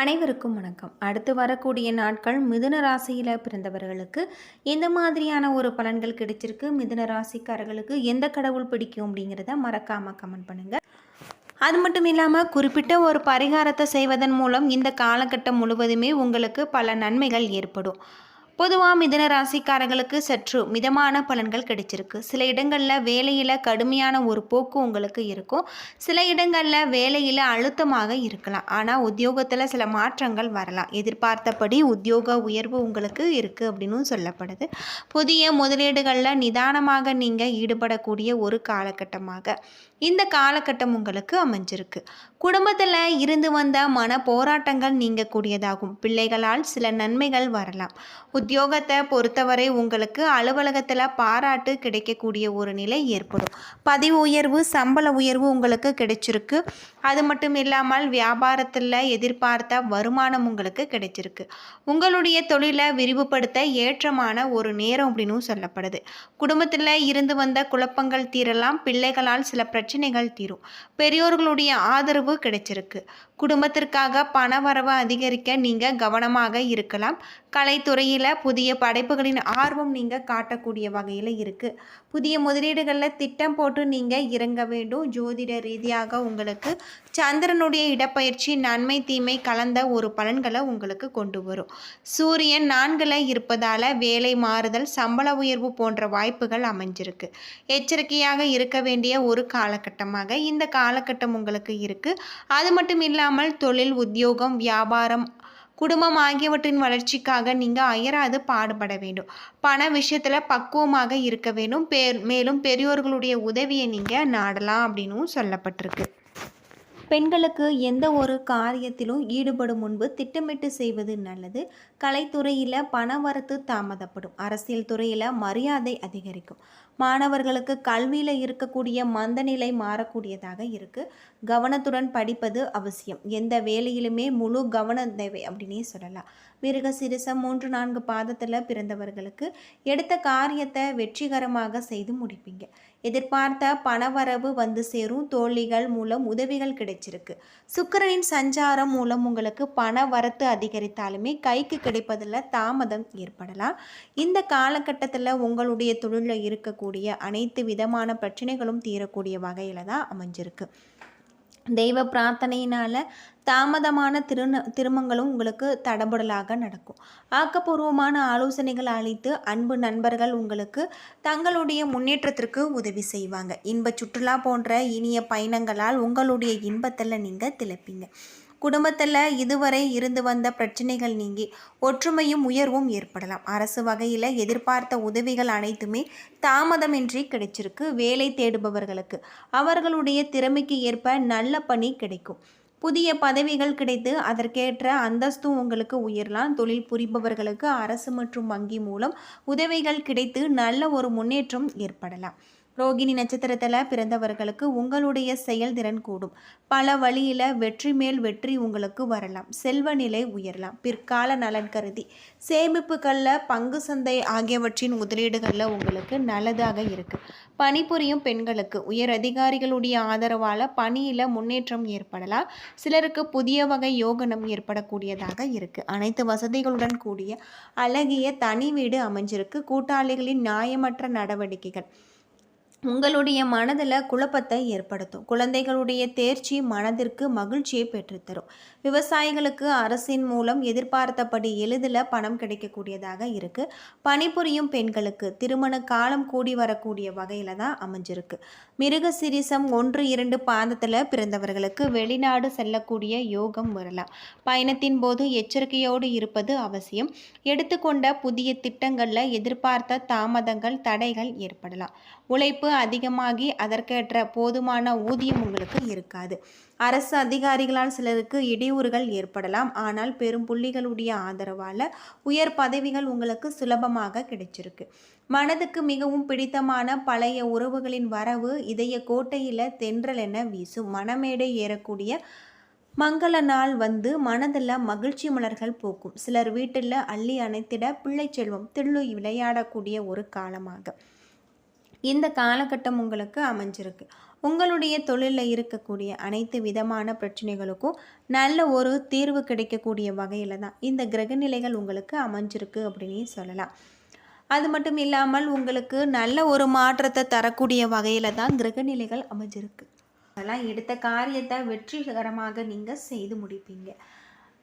அனைவருக்கும் வணக்கம். அடுத்து வரக்கூடிய நாட்கள் மிதுன ராசியில் பிறந்தவர்களுக்கு எந்த மாதிரியான ஒரு பலன்கள் கிடைச்சிருக்கு? மிதுன ராசிக்காரர்களுக்கு எந்த கடவுள் பிடிக்கும் அப்படிங்கிறத மறக்காமல் கமெண்ட் பண்ணுங்கள் அது மட்டும் இல்லாமல் குறிப்பிட்ட ஒரு பரிகாரத்தை செய்வதன் மூலம் இந்த காலகட்டம் முழுவதுமே உங்களுக்கு பல நன்மைகள் ஏற்படும். பொதுவாக மிதன ராசிக்காரங்களுக்கு சற்று மிதமான பலன்கள் கிடைச்சிருக்கு. சில இடங்களில் வேலையில் கடுமையான ஒரு போக்கு உங்களுக்கு இருக்கும். சில இடங்களில் வேலையில் அழுத்தமாக இருக்கலாம். ஆனால் உத்தியோகத்தில் சில மாற்றங்கள் வரலாம். எதிர்பார்த்தபடி உத்தியோக உயர்வு உங்களுக்கு இருக்குது அப்படின்னு சொல்லப்படுது. புதிய முதலீடுகளில் நிதானமாக நீங்கள் ஈடுபடக்கூடிய ஒரு காலகட்டமாக இந்த காலகட்டம் உங்களுக்கு அமைஞ்சிருக்கு. குடும்பத்தில் இருந்து வந்த மன போராட்டங்கள் நீங்கக்கூடியதாகும். பிள்ளைகளால் சில நன்மைகள் வரலாம். உத்தியோகத்தை பொறுத்தவரை உங்களுக்கு அலுவலகத்தில் பாராட்டு கிடைக்கக்கூடிய ஒரு நிலை ஏற்படும். பதிவு உயர்வு சம்பள உயர்வு உங்களுக்கு கிடைச்சிருக்கு. அது மட்டும் இல்லாமல் வியாபாரத்தில் எதிர்பார்த்த வருமானம் உங்களுக்கு கிடைச்சிருக்கு. உங்களுடைய தொழிலை விரிவுபடுத்த ஏற்றமான ஒரு நேரம் அப்படின்னு சொல்லப்படுது. குடும்பத்தில் இருந்து வந்த குழப்பங்கள் தீரலாம் பிள்ளைகளால் சில பிரச்சனைகள் தீரும். பெரியோர்களுடைய ஆதரவு கிடைச்சிருக்கு. குடும்பத்திற்காக பண வரவு அதிகரிக்க நீங்கள் கவனமாக இருக்கலாம். கலைத்துறையில் புதிய படைப்புகளின் ஆர்வம் நீங்கள் காட்டக்கூடிய வகையில் இருக்குது புதிய முதலீடுகளில் திட்டம் போட்டு நீங்கள் இறங்க வேண்டும். ஜோதிட ரீதியாக உங்களுக்கு சந்திரனுடைய இடப்பயிற்சி நன்மை தீமை கலந்த ஒரு பலன்களை உங்களுக்கு கொண்டு வரும். சூரியன் நான்கில் இருப்பதால் வேலை மாறுதல் சம்பள உயர்வு போன்ற வாய்ப்புகள் அமைஞ்சிருக்கு. எச்சரிக்கையாக இருக்க வேண்டிய ஒரு காலகட்டமாக இந்த காலகட்டம் உங்களுக்கு இருக்குது அது மட்டும் இல்லாமல் தொழில் உத்தியோகம் வியாபாரம் குடும்பம் ஆகியவற்றின் வளர்ச்சிக்காக நீங்கள் அயராது பாடுபட வேண்டும். பண விஷயத்தில் பக்குவமாக இருக்க வேண்டும். பேர் மேலும் பெரியோர்களுடைய உதவியை நீங்கள் நாடலாம் அப்படின்னும் சொல்லப்பட்டிருக்கு. பெண்களுக்கு எந்த ஒரு காரியத்திலும் ஈடுபடும் முன்பு திட்டமிட்டு செய்வது நல்லது. கலைத்துறையில் பணவரத்து தாமதப்படும். அரசியல் துறையில் மரியாதை அதிகரிக்கும். மாணவர்களுக்கு கல்வியில் இருக்கக்கூடிய மந்தநிலை மாறக்கூடியதாக இருக்குது கவனத்துடன் படிப்பது அவசியம். எந்த வேலையிலுமே முழு கவனம் தேவை அப்படின்னே சொல்லலாம். மிருக சிறுசம் மூன்று நான்கு பாதத்தில் பிறந்தவர்களுக்கு எடுத்த காரியத்தை வெற்றிகரமாக செய்து முடிப்பீங்க. எதிர்பார்த்த பணவரவு வந்து சேரும். தோழிகள் மூலம் உதவிகள் கிடைச்சிருக்கு. சுக்கிரனின் சஞ்சாரம் மூலம் உங்களுக்கு பண வரத்து அதிகரித்தாலுமே கைக்கு கிடைப்பதில் தாமதம் ஏற்படலாம். இந்த காலகட்டத்தில் உங்களுடைய தொழிலில் இருக்கக்கூடிய அனைத்து விதமான பிரச்சனைகளும் தீரக்கூடிய வகையில் தான் அமைஞ்சிருக்கு. தெய்வ பிரார்த்தனையினால் தாமதமான திருந திருமங்களும் உங்களுக்கு தடபுடலாக நடக்கும். ஆக்கப்பூர்வமான ஆலோசனைகள் அளித்து அன்பு நண்பர்கள் உங்களுக்கு தங்களுடைய முன்னேற்றத்திற்கு உதவி செய்வாங்க. இன்ப சுற்றுலா போன்ற இனிய பயணங்களால் உங்களுடைய இன்பத்தில் நீங்கள் திளப்பீங்க. குடும்பத்தில் இதுவரை இருந்து வந்த பிரச்சனைகள் நீங்கி ஒற்றுமையும் உயர்வும் ஏற்படலாம். அரசு வகையில் எதிர்பார்த்த உதவிகள் அனைத்துமே தாமதமின்றி கிடைச்சிருக்கு. வேலை தேடுபவர்களுக்கு அவர்களுடைய திறமைக்கு ஏற்ப நல்ல பணி கிடைக்கும். புதிய பதவிகள் கிடைத்து அதற்கேற்ற அந்தஸ்தும் உங்களுக்கு உயரலாம். தொழில் புரிபவர்களுக்கு அரசு மற்றும் வங்கி மூலம் உதவிகள் கிடைத்து நல்ல ஒரு முன்னேற்றம் ஏற்படலாம். ரோகிணி நட்சத்திரத்தில் பிறந்தவர்களுக்கு உங்களுடைய செயல்திறன் கூடும். பல வழியில் வெற்றி மேல் வெற்றி உங்களுக்கு வரலாம். செல்வ நிலை உயரலாம். பிற்கால நலன் கருதி. சேமிப்புகளில் பங்கு சந்தை ஆகியவற்றின் முதலீடுகளில் உங்களுக்கு நல்லதாக இருக்குது பணிபுரியும் பெண்களுக்கு உயர் அதிகாரிகளுடைய ஆதரவால் பணியில் முன்னேற்றம் ஏற்படலாம். சிலருக்கு புதிய வகை யோகனம் ஏற்படக்கூடியதாக இருக்குது அனைத்து வசதிகளுடன் கூடிய அழகிய தனி வீடு அமைஞ்சிருக்கு. கூட்டாளிகளின் நியாயமற்ற நடவடிக்கைகள். உங்களுடைய மனதில் குழப்பத்தை ஏற்படுத்தும். குழந்தைகளுடைய தேர்ச்சி மனதிற்கு மகிழ்ச்சியை பெற்றுத்தரும். விவசாயிகளுக்கு அரசின் மூலம் எதிர்பார்த்தபடி எளிதில் பணம் கிடைக்கக்கூடியதாக இருக்குது பணிபுரியும் பெண்களுக்கு திருமண காலம் கூடி வரக்கூடிய வகையில் தான் அமைஞ்சிருக்கு. மிருக சிரிசம் ஒன்று இரண்டு பாந்தத்தில் பிறந்தவர்களுக்கு வெளிநாடு செல்லக்கூடிய யோகம் வரலாம். பயணத்தின் போது எச்சரிக்கையோடு இருப்பது அவசியம். எடுத்துக்கொண்ட புதிய திட்டங்களில் எதிர்பார்த்த தாமதங்கள் தடைகள் ஏற்படலாம். உழைப்பு அதிகமாகி அதற்கேற்ற போதுமான ஊதியம் உங்களுக்கு இருக்காது. அரசு அதிகாரிகளால் சிலருக்கு இடையூறுகள் ஏற்படலாம். ஆனால் பெரும் புள்ளிகளுடைய ஆதரவால் உயர் பதவிகள் உங்களுக்கு சுலபமாக கிடைச்சிருக்கு. மனதுக்கு மிகவும் பிடித்தமான பழைய உறவுகளின் வரவு இதய கோட்டையில் தென்றல் என வீசும். மனமேடை ஏறக்கூடிய மங்கள நாள் வந்து மனதில் மகிழ்ச்சி மலர்கள் பூக்கும். சிலர் வீட்டில் அள்ளி அணைத்திட பிள்ளை செல்வம் திள்ளு விளையாடக்கூடிய ஒரு காலமாக. இந்த காலகட்டம் உங்களுக்கு அமைஞ்சிருக்கு. உங்களுடைய தொழிலில் இருக்கக்கூடிய அனைத்து விதமான பிரச்சனைகளுக்கும் நல்ல ஒரு தீர்வு கிடைக்கக்கூடிய வகையில் தான் இந்த கிரகநிலைகள் உங்களுக்கு அமைஞ்சிருக்கு அப்படின்னு சொல்லலாம். அது மட்டும் இல்லாமல் உங்களுக்கு நல்ல ஒரு மாற்றத்தை தரக்கூடிய வகையில் தான் கிரகநிலைகள் அமைஞ்சிருக்கு. அதெல்லாம் எடுத்த காரியத்தை வெற்றிகரமாக நீங்கள் செய்து முடிப்பீங்க.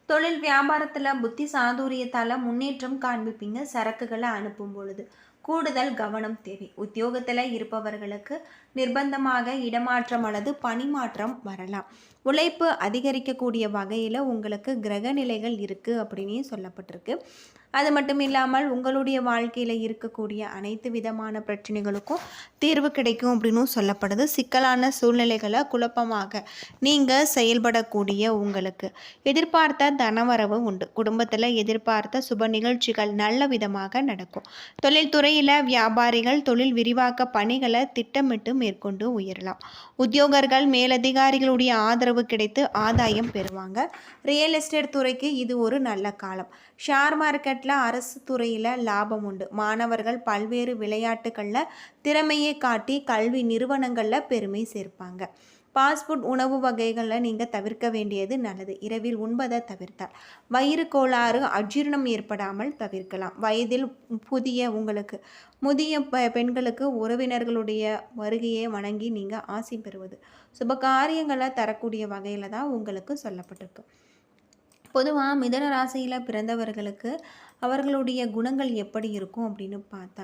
தொழில் வியாபாரத்தில் புத்தி சாதுரியத்தால் முன்னேற்றம் காண்பிப்பீங்க சரக்குகளை அனுப்பும் பொழுது. கூடுதல் கவனம் தேவை. உத்தியோகத்தில் இருப்பவர்களுக்கு நிர்பந்தமாக இடமாற்றம் அல்லது பணிமாற்றம் வரலாம். உழைப்பு அதிகரிக்கக்கூடிய வகையில் உங்களுக்கு கிரக நிலைகள் இருக்குது அப்படின்னு சொல்லப்பட்டிருக்கு. அது மட்டும் இல்லாமல் உங்களுடைய வாழ்க்கையில் இருக்கக்கூடிய அனைத்து விதமான பிரச்சனைகளுக்கும் தீர்வு கிடைக்கும் அப்படின்னும் சொல்லப்படுது. சிக்கலான சூழ்நிலைகளை குழப்பமாக நீங்கள் செயல்படக்கூடிய உங்களுக்கு எதிர்பார்த்த தனவரவு உண்டு. குடும்பத்தில் எதிர்பார்த்த சுப நிகழ்ச்சிகள் நல்ல விதமாக நடக்கும். தொழில்துறையில் வியாபாரிகள் தொழில் விரிவாக்க பணிகளை திட்டமிட்டு மேற்கொண்டு உயரலாம். உத்தியோகர்கள் மேலதிகாரிகளுடைய ஆதரவு கிடைத்து ஆதாயம் பெறுவாங்க. ரியல் எஸ்டேட் துறைக்கு இது ஒரு நல்ல காலம். ஷேர் மார்க்கெட்டில் அரசு துறையில் லாபம் உண்டு. மாணவர்கள் பல்வேறு விளையாட்டுகளில் திறமையை காட்டி கல்வி நிறுவனங்களில் பெருமை சேர்ப்பாங்க. பாஸ்புட் உணவு வகைகளை நீங்கள் தவிர்க்க வேண்டியது நல்லது. இரவில் உண்பதை தவிர்த்தால். வயிறு கோளாறு அஜீரணம் ஏற்படாமல் தவிர்க்கலாம். வயதில் புதிய உங்களுக்கு முதிய பெண்களுக்கு உறவினர்களுடைய வருகையை வணங்கி நீங்கள் ஆசை பெறுவது. சுப காரியங்களை தரக்கூடிய வகையில் தான் உங்களுக்கு சொல்லப்பட்டிருக்கு. பொதுவாக மிதன ராசியில் பிறந்தவர்களுக்கு அவர்களுடைய குணங்கள் எப்படி இருக்கும் அப்படின்னு பார்த்தா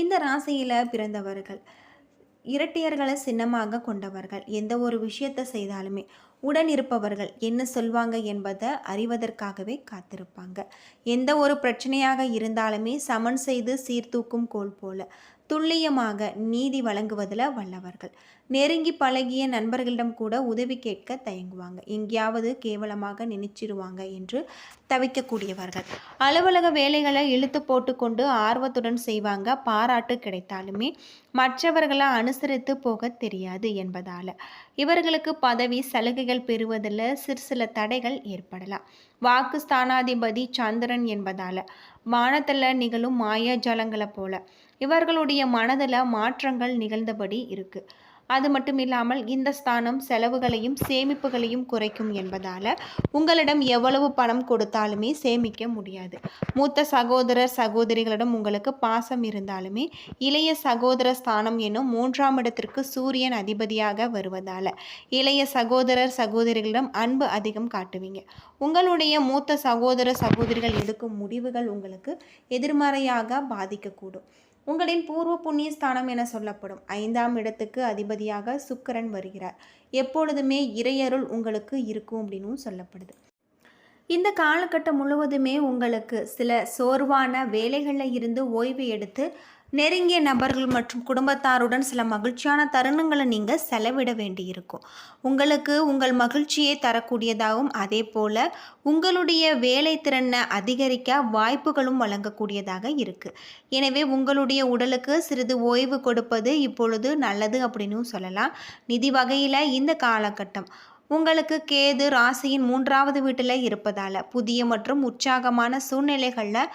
இந்த ராசியில் பிறந்தவர்கள் இரட்டையர்களை சின்னமாக கொண்டவர்கள். எந்த ஒரு விஷயத்தை செய்தாலுமே உடன் இருப்பவர்கள் என்ன சொல்வாங்க என்பதை அறிவதற்காகவே காத்திருப்பாங்க. எந்த ஒரு பிரச்சனையாக இருந்தாலுமே சமன் செய்து சீர்தூக்கும் கோல் போல துல்லியமாக நீதி வழங்குவதில் வல்லவர்கள். நெருங்கி பழகிய நண்பர்களிடம் கூட உதவி கேட்க தயங்குவாங்க. எங்கேயாவது கேவலமாக நினைச்சிருவாங்க என்று தவிக்கக்கூடியவர்கள். அலுவலக வேலைகளை இழுத்து போட்டுக்கொண்டு ஆர்வத்துடன் செய்வாங்க. பாராட்டு கிடைத்தாலுமே மற்றவர்களை அனுசரித்து போக தெரியாது என்பதால். இவர்களுக்கு பதவி சலுகைகள் பெறுவதில் சிறு சில தடைகள் ஏற்படலாம். வாக்கு ஸ்தானாதிபதி சந்திரன் என்பதால் வானத்தில் நிகழும் மாயாஜாலங்களை போல இவர்களுடைய மனதில் மாற்றங்கள் நிகழ்ந்தபடி இருக்குது அது மட்டும் இல்லாமல் இந்த ஸ்தானம் செலவுகளையும் சேமிப்புகளையும் குறைக்கும் என்பதால் உங்களிடம் எவ்வளவு பணம் கொடுத்தாலுமே சேமிக்க முடியாது. மூத்த சகோதரர் சகோதரிகளிடம் உங்களுக்கு பாசம் இருந்தாலுமே இளைய சகோதர ஸ்தானம் என்னும் மூன்றாம் இடத்திற்கு சூரியன் அதிபதியாக வருவதால் இளைய சகோதரர் சகோதரிகளிடம் அன்பு அதிகம் காட்டுவீங்க. உங்களுடைய மூத்த சகோதர சகோதரிகள் எடுக்கும் முடிவுகள் உங்களுக்கு எதிர்மறையாக பாதிக்கக்கூடும். உங்களின் பூர்வ புண்ணிய ஸ்தானம் என சொல்லப்படும் ஐந்தாம் இடத்துக்கு அதிபதியாக சுக்கரன் வருகிறார். எப்பொழுதுமே இறையருள் உங்களுக்கு இருக்கும் அப்படின்னு சொல்லப்படுது. இந்த காலகட்டம் முழுவதுமே உங்களுக்கு சில சோர்வான வேலைகளில் இருந்து ஓய்வு எடுத்து நெருங்கிய நபர்கள் மற்றும் குடும்பத்தாருடன் சில மகிழ்ச்சியான தருணங்களை நீங்கள் செலவிட வேண்டியிருக்கும். உங்களுக்கு உங்கள் மகிழ்ச்சியை தரக்கூடியதாகவும் அதே போல் உங்களுடைய வேலை திறனை அதிகரிக்க வாய்ப்புகளும் வழங்கக்கூடியதாக இருக்குது எனவே உங்களுடைய உடலுக்கு சிறிது ஓய்வு கொடுப்பது இப்பொழுது நல்லது அப்படின்னு சொல்லலாம். நிதி வகையில் இந்த காலகட்டம். உங்களுக்கு கேது ராசியின் மூன்றாவது வீட்டில் இருப்பதால் புதிய மற்றும் உற்சாகமான சூழ்நிலைகளில்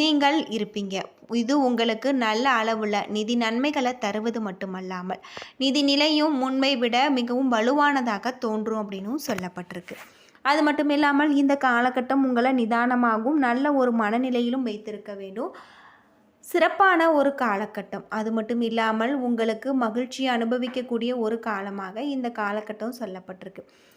நீங்கள் இருப்பீங்க. இது உங்களுக்கு நல்ல அளவில் நிதி நன்மைகளை தருவது மட்டுமல்லாமல் நிதி நிலையும் முன்பை விட மிகவும் வலுவானதாக தோன்றும் அப்படின்னும் சொல்லப்பட்டிருக்கு. அது மட்டும் இல்லாமல் இந்த காலகட்டம் உங்களை நிதானமாகவும் நல்ல ஒரு மனநிலையிலும் வைத்திருக்க வேண்டும். சிறப்பான ஒரு காலகட்டம். அது மட்டும் இல்லாமல் உங்களுக்கு மகிழ்ச்சியை அனுபவிக்கக்கூடிய ஒரு காலமாக இந்த காலகட்டம் சொல்லப்பட்டிருக்கு.